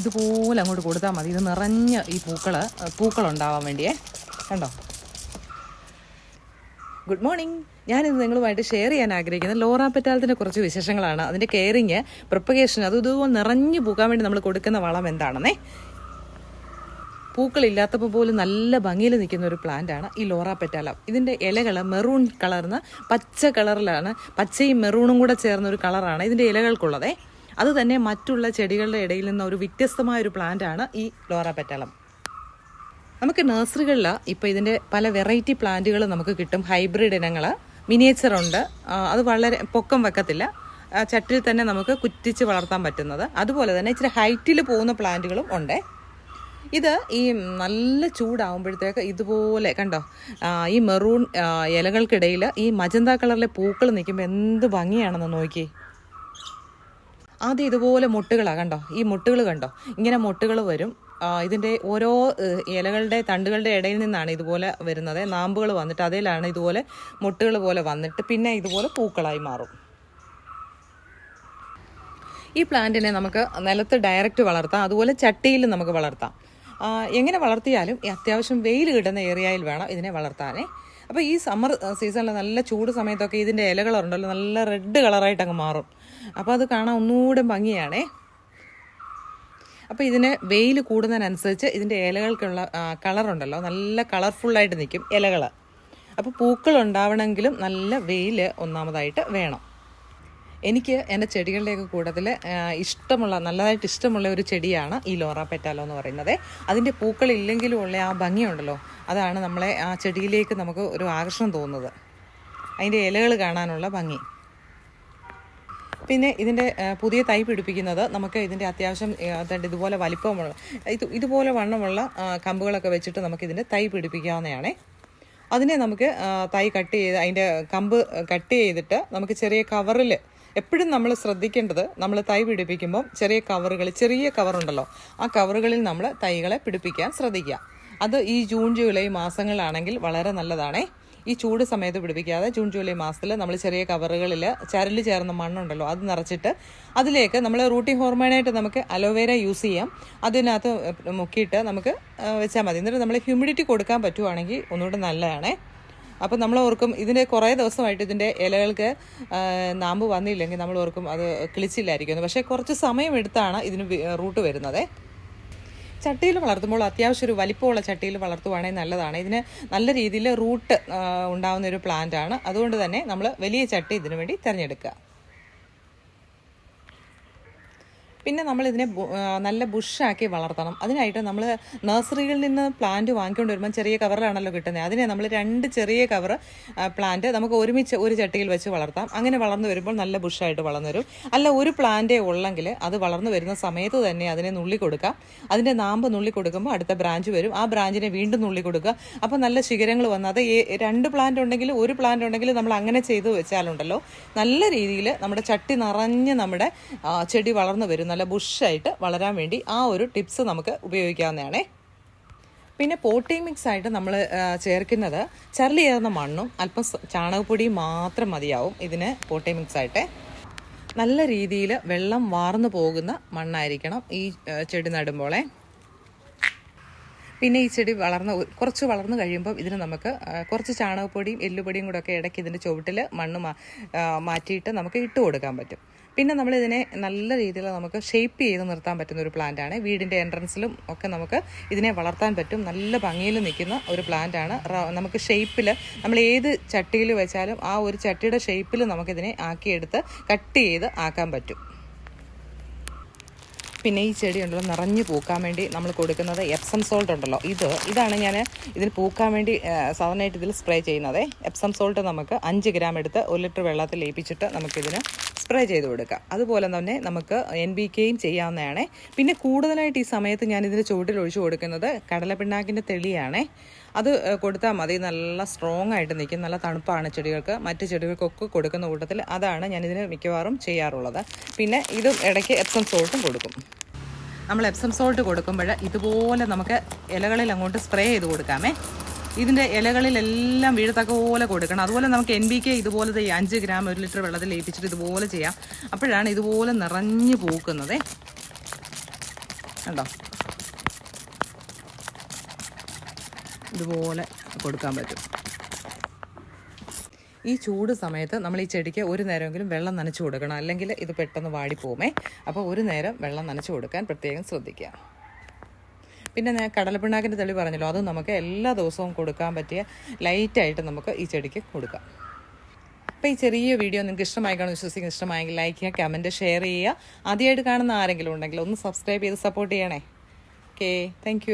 ഇതുപോലെ അങ്ങോട്ട് കൊടുത്താൽ മതി. ഇത് നിറഞ്ഞ് ഈ പൂക്കൾ ഉണ്ടാവാൻ വേണ്ടിയേ. കണ്ടോ? ഗുഡ് മോർണിംഗ് ഞാനിത് നിങ്ങളുമായിട്ട് ഷെയർ ചെയ്യാൻ ആഗ്രഹിക്കുന്നത് ലോറ പെറ്റാലത്തിന്റെ കുറച്ച് വിശേഷങ്ങളാണ്. അതിന്റെ കെയറിങ് പ്രിപ്പറേഷൻ അത് ഇതുപോലെ നിറഞ്ഞു പൂക്കാൻ വേണ്ടി നമ്മൾ കൊടുക്കുന്ന വളം എന്താണെന്നേ? പൂക്കളില്ലാത്തപ്പോൾ പോലും നല്ല ഭംഗിയിൽ നിൽക്കുന്ന ഒരു പ്ലാന്റ് ആണ് ഈ ലോറ പെറ്റാലം. ഇതിന്റെ ഇലകൾ മെറൂൺ കളർന്ന് പച്ച കളറിലാണ് പച്ചയും മെറൂണും കൂടെ ചേർന്ന ഒരു കളറാണ് ഇതിന്റെ ഇലകൾക്കുള്ളതേ. അത് തന്നെ മറ്റുള്ള ചെടികളുടെ ഇടയിൽ നിന്ന് ഒരു വ്യത്യസ്തമായ ഒരു പ്ലാന്റ് ആണ് ഈ ലോറ പെറ്റളം. നമുക്ക് നഴ്സറികളിൽ ഇപ്പോൾ ഇതിന്റെ പല വെറൈറ്റി പ്ലാന്റുകൾ നമുക്ക് കിട്ടും. ഹൈബ്രിഡ് ഇനങ്ങൾ മിനിയേച്ചറുണ്ട് അത് വളരെ പൊക്കം വെക്കത്തില്ല. ചട്ടിൽ തന്നെ നമുക്ക് കുറ്റിച്ച് വളർത്താൻ പറ്റുന്നത്. അതുപോലെ തന്നെ ഇച്ചിരി ഹൈറ്റിൽ പോകുന്ന പ്ലാന്റുകളും ഉണ്ട്. ഇത് ഈ നല്ല ചൂടാവുമ്പോഴത്തേക്ക് ഇതുപോലെ കണ്ടോ? ഈ മെറൂൺ ഇലകൾക്കിടയിൽ ഈ മജന്ത കളറിലെ പൂക്കൾ നിൽക്കുമ്പോൾ എന്ത് ഭംഗിയാണെന്ന് നോക്കി ആദ്യം ഇതുപോലെ മുട്ടുകളാണ് കണ്ടോ? ഈ മുട്ടുകൾ കണ്ടോ? ഇങ്ങനെ മുട്ടുകൾ വരും. ഇതിന്റെ ഓരോ ഇലകളുടെ തണ്ടുകളുടെ ഇടയിൽ നിന്നാണ് ഇതുപോലെ വരുന്നത്. നാമ്പുകൾ വന്നിട്ട് അതിലാണ് ഇതുപോലെ മുട്ടുകൾ പോലെ വന്നിട്ട് പിന്നെ ഇതുപോലെ പൂക്കളായി മാറും. ഈ പ്ലാന്റിനെ നമുക്ക് നിലത്ത് ഡയറക്റ്റ് വളർത്താം. അതുപോലെ ചട്ടിയിൽ നമുക്ക് വളർത്താം. എങ്ങനെ വളർത്തിയാലും അത്യാവശ്യം വെയിൽ കിട്ടുന്ന ഏരിയയിൽ വേണം ഇതിനെ വളർത്താനേ. അപ്പോൾ ഈ സമ്മർ സീസണിൽ നല്ല ചൂട് സമയത്തൊക്കെ ഇതിന്റെ ഇലകളുണ്ടല്ലോ നല്ല റെഡ് കളറായിട്ട് അങ്ങ് മാറും. അപ്പോൾ അത് കാണാൻ ഒന്നുകൂടെ ഭംഗിയാണേ. അപ്പോൾ ഇതിന് വെയിൽ കൂടുന്നതിനനുസരിച്ച് ഇതിന്റെ ഇലകൾക്കുള്ള കളറുണ്ടല്ലോ നല്ല കളർഫുള്ളായിട്ട് നിൽക്കും ഇലകൾ അപ്പോൾ പൂക്കൾ ഉണ്ടാവണമെങ്കിലും നല്ല വെയിൽ ഒന്നാമതായിട്ട് വേണം. എനിക്ക് എന്റെ ചെടികളുടെയൊക്കെ കൂട്ടത്തിൽ ഇഷ്ടമുള്ള നല്ലതായിട്ട് ഇഷ്ടമുള്ള ഒരു ചെടിയാണ് ഈ ലോറ പെറ്റാലോ എന്ന് പറയുന്നത്. അതിന്റെ പൂക്കളില്ലെങ്കിലും ഉള്ള ആ ഭംഗിയുണ്ടല്ലോ. അതാണ് നമ്മളെ ആ ചെടിയിലേക്ക് നമുക്ക് ഒരു ആകർഷണം തോന്നുന്നത്. അതിന്റെ ഇലകൾ കാണാനുള്ള ഭംഗി. പിന്നെ ഇതിന്റെ പുതിയ തൈ പിടിപ്പിക്കുന്നത് നമുക്ക് ഇതിന്റെ അത്യാവശ്യം ഇതുപോലെ വലിപ്പമുള്ള ഇത് ഇതുപോലെ വണ്ണമുള്ള കമ്പുകളൊക്കെ വെച്ചിട്ട് നമുക്ക് ഇതിന്റെ തൈ പിടിപ്പിക്കാവുന്നതാണേ. അതിനെ നമുക്ക് തൈ കട്ട് ചെയ്ത് അതിന്റെ കമ്പ് കട്ട് ചെയ്തിട്ട് നമുക്ക് ചെറിയ കവറിൽ എപ്പോഴും നമ്മൾ ശ്രദ്ധിക്കേണ്ടത് നമ്മൾ തൈ പിടിപ്പിക്കുമ്പോൾ ചെറിയ കവറുകൾ ചെറിയ കവറുണ്ടല്ലോ ആ കവറുകളിൽ നമ്മൾ തൈകളെ പിടിപ്പിക്കാൻ ശ്രദ്ധിക്കുക. അത് ഈ ജൂൺ ജൂലൈ മാസങ്ങളിലാണെങ്കിൽ വളരെ നല്ലതാണേ. ഈ ചൂട് സമയത്ത് പിടിപ്പിക്കാതെ ജൂൺ ജൂലൈ മാസത്തിൽ നമ്മൾ ചെറിയ കവറുകളിൽ ചരൽ ചേർന്ന മണ്ണുണ്ടല്ലോ അത് നിറച്ചിട്ട് അതിലേക്ക് നമ്മൾ റൂട്ടിംഗ് ഹോർമോണായിട്ട് നമുക്ക് അലോവേര യൂസ് ചെയ്യാം. അതിനകത്ത് മുക്കിയിട്ട് നമുക്ക് വെച്ചാൽ മതി. എന്നിട്ട് നമ്മൾ ഹ്യൂമിഡിറ്റി കൊടുക്കാൻ പറ്റുവാണെങ്കിൽ ഒന്നുകൂടെ നല്ലതാണേ. അപ്പോൾ നമ്മൾ ഓർക്കും ഇതിന്റെ കുറേ ദിവസമായിട്ട് ഇതിന്റെ ഇലകൾക്ക് നാമ്പ് വന്നില്ലെങ്കിൽ നമ്മൾ ഓർക്കും അത് കിളിച്ചില്ലായിരിക്കും. പക്ഷേ കുറച്ച് സമയമെടുത്താണ് ഇതിന് റൂട്ട് വരുന്നത്. ചട്ടിയിൽ വളർത്തുമ്പോൾ അത്യാവശ്യം ഒരു വലിപ്പമുള്ള ചട്ടിയിൽ വളർത്തുവാണെങ്കിൽ നല്ലതാണ്. ഇതിന് നല്ല രീതിയിൽ റൂട്ട് ഉണ്ടാകുന്ന ഒരു പ്ലാന്റ് ആണ്. അതുകൊണ്ട് തന്നെ നമ്മൾ വലിയ ചട്ടി ഇതിനു വേണ്ടി തിരഞ്ഞെടുക്കുക. പിന്നെ നമ്മൾ ഇതിനെ നല്ല ബുഷാക്കി വളർത്തണം. അതിനായിട്ട് നമ്മൾ നഴ്സറിയിൽ നിന്ന് പ്ലാന്റ് വാങ്ങിക്കൊണ്ട് വരുമ്പോൾ ചെറിയ കവറിലാണല്ലോ കിട്ടുന്നത് അതിനെ നമ്മൾ രണ്ട് ചെറിയ കവർ പ്ലാന്റ് നമുക്ക് ഒരുമിച്ച് ഒരു ചട്ടിയിൽ വെച്ച് വളർത്താം. അങ്ങനെ വളർന്നു വരുമ്പോൾ നല്ല ബുഷായിട്ട് വളർന്നു വരും. അല്ല ഒരു പ്ലാന്റേ ഉള്ളെങ്കിൽ അത് വളർന്നു വരുന്ന സമയത്ത് തന്നെ അതിനെ നുള്ളി കൊടുക്കാം. അതിന്റെ നാമ്പ് നുള്ളി കൊടുക്കുമ്പോൾ അടുത്ത ബ്രാഞ്ച് വരും. ആ ബ്രാഞ്ചിനെ വീണ്ടും നുള്ളി കൊടുക്കുക. അപ്പോൾ നല്ല ശിഖരങ്ങൾ വന്ന് അത് രണ്ട് പ്ലാന്റ് ഉണ്ടെങ്കിൽ ഒരു പ്ലാന്റ് ഉണ്ടെങ്കിൽ നമ്മൾ അങ്ങനെ ചെയ്തു വെച്ചാലുണ്ടല്ലോ നല്ല രീതിയിൽ നമ്മുടെ ചട്ടി നിറഞ്ഞ് നമ്മുടെ ചെടി വളർന്നു വരും നല്ല ബുഷായിട്ട് വളരാൻ വേണ്ടി ആ ഒരു ടിപ്സ് നമുക്ക് ഉപയോഗിക്കാവുന്നതാണേ. പിന്നെ പോട്ടി മിക്സ് ആയിട്ട് നമ്മൾ ചേർക്കുന്നത് ചരലി ചേർന്ന മണ്ണും അല്പം ചാണകപ്പൊടി ചാണകപ്പൊടിയും മാത്രം മതിയാവും ഇതിന് പോട്ടി മിക്സ് ആയിട്ട്. നല്ല രീതിയിൽ വെള്ളം വാർന്നു പോകുന്ന മണ്ണായിരിക്കണം ഈ ചെടി നടുമ്പോളെ. പിന്നെ ഈ ചെടി വളർന്ന് കുറച്ച് വളർന്നു കഴിയുമ്പോൾ ഇതിന് നമുക്ക് കുറച്ച് ചാണകപ്പൊടിയും എല്ലുപൊടിയും കൂടെ ഒക്കെ ഇടയ്ക്ക് ഇതിന്റെ ചുവട്ടിൽ മണ്ണ് മാറ്റിയിട്ട് നമുക്ക് ഇട്ട് കൊടുക്കാൻ പറ്റും. പിന്നെ നമ്മൾ ഇതിനെ നല്ല രീതിയിൽ നമുക്ക് ഷേപ്പ് ചെയ്ത് നിർത്താൻ പറ്റുന്ന ഒരു പ്ലാന്റാണ് വീടിന്റെ എൻട്രൻസിലും ഒക്കെ നമുക്ക് ഇതിനെ വളർത്താൻ പറ്റും. നല്ല ഭംഗിയിൽ നിൽക്കുന്ന ഒരു പ്ലാന്റാണ് നമുക്ക് ഷേപ്പിൽ നമ്മൾ ഏത് ചട്ടിയിൽ വെച്ചാലും ആ ഒരു ചട്ടിയുടെ ഷേപ്പിൽ നമുക്കിതിനെ ആക്കിയെടുത്ത് കട്ട് ചെയ്ത് ആക്കാൻ പറ്റും. പിന്നെ ഈ ചെടി ഉണ്ടല്ലോ നിറഞ്ഞു പൂക്കാൻ വേണ്ടി നമ്മൾ കൊടുക്കുന്നത് എപ്സം സോൾട്ട് ഉണ്ടല്ലോ. ഇത് ഇതാണ് ഞാൻ ഇതിന് പൂക്കാൻ വേണ്ടി സാധാരണയായിട്ട് ഇതിൽ സ്പ്രേ ചെയ്യുന്നത്. എപ്സം സോൾട്ട് നമുക്ക് അഞ്ച് ഗ്രാം എടുത്ത് ഒരു ലിറ്റർ വെള്ളത്തിൽ ലയിപ്പിച്ചിട്ട് നമുക്കിതിന് സ്പ്രേ ചെയ്ത് കൊടുക്കുക. അതുപോലെ തന്നെ നമുക്ക് എൻ ബി കെയും ചെയ്യാവുന്നതാണ്. പിന്നെ കൂടുതലായിട്ട് ഈ സമയത്ത് ഞാൻ ഇതിന്റെ ചുവട്ടിൽ ഒഴിച്ചു കൊടുക്കുന്നത് കടലപ്പിണ്ണാക്കിന്റെ തെളിയാണേ. അത് കൊടുത്താൽ മതി. നല്ല സ്ട്രോങ് ആയിട്ട് നിൽക്കും. നല്ല തണുപ്പാണ് ചെടികൾക്ക്. മറ്റ് ചെടികൾക്കൊക്കെ കൊടുക്കുന്ന കൂട്ടത്തിൽ അതാണ് ഞാനിതിന് മിക്കവാറും ചെയ്യാറുള്ളത്. പിന്നെ ഇതും ഇടയ്ക്ക് എപ്സം സോൾട്ടും കൊടുക്കും. നമ്മൾ എപ്സം സോൾട്ട് കൊടുക്കുമ്പോൾ ഇതുപോലെ നമുക്ക് ഇലകളിൽ അങ്ങോട്ട് സ്പ്രേ ചെയ്ത് കൊടുക്കാമേ. ഇതിന്റെ ഇലകളിലെല്ലാം വീഴത്തക്ക പോലെ കൊടുക്കണം. അതുപോലെ നമുക്ക് എൻ ബി കെ ഇതുപോലെ ഈ അഞ്ച് ഗ്രാം ഒരു ലിറ്റർ വെള്ളത്തിൽ ലയിപ്പിച്ചിട്ട് ഇതുപോലെ ചെയ്യാം. അപ്പോഴാണ് ഇതുപോലെ നിറഞ്ഞു പൂക്കുന്നത്. കണ്ടോ? ഇതുപോലെ കൊടുക്കാൻ പറ്റും. ഈ ചൂട് സമയത്ത് നമ്മൾ ഈ ചെടിക്ക് ഒരു നേരമെങ്കിലും വെള്ളം നനച്ചു കൊടുക്കണം. അല്ലെങ്കിൽ ഇത് പെട്ടെന്ന് വാടിപ്പോമേ അപ്പോൾ ഒരു നേരം വെള്ളം നനച്ചു കൊടുക്കാൻ പ്രത്യേകം ശ്രദ്ധിക്കുക. പിന്നെ കടലപ്പിണ്ണാക്കിന്റെ തെളി പറഞ്ഞല്ലോ അത് നമുക്ക് എല്ലാ ദിവസവും കൊടുക്കാൻ പറ്റിയ ലൈറ്റായിട്ട് നമുക്ക് ഈ ചെടിക്ക് കൊടുക്കാം. അപ്പോൾ ഈ ചെറിയ വീഡിയോ നിങ്ങൾക്ക് ഇഷ്ടമായി കാണും വിശ്വസിക്കുന്ന ഇഷ്ടമായെങ്കിൽ ലൈക്ക് ചെയ്യുക കമന്റ് ഷെയർ ചെയ്യുക. ആദ്യമായിട്ട് കാണുന്ന ആരെങ്കിലും ഉണ്ടെങ്കിൽ ഒന്ന് സബ്സ്ക്രൈബ് ചെയ്ത് സപ്പോർട്ട് ചെയ്യണേ. Okay thank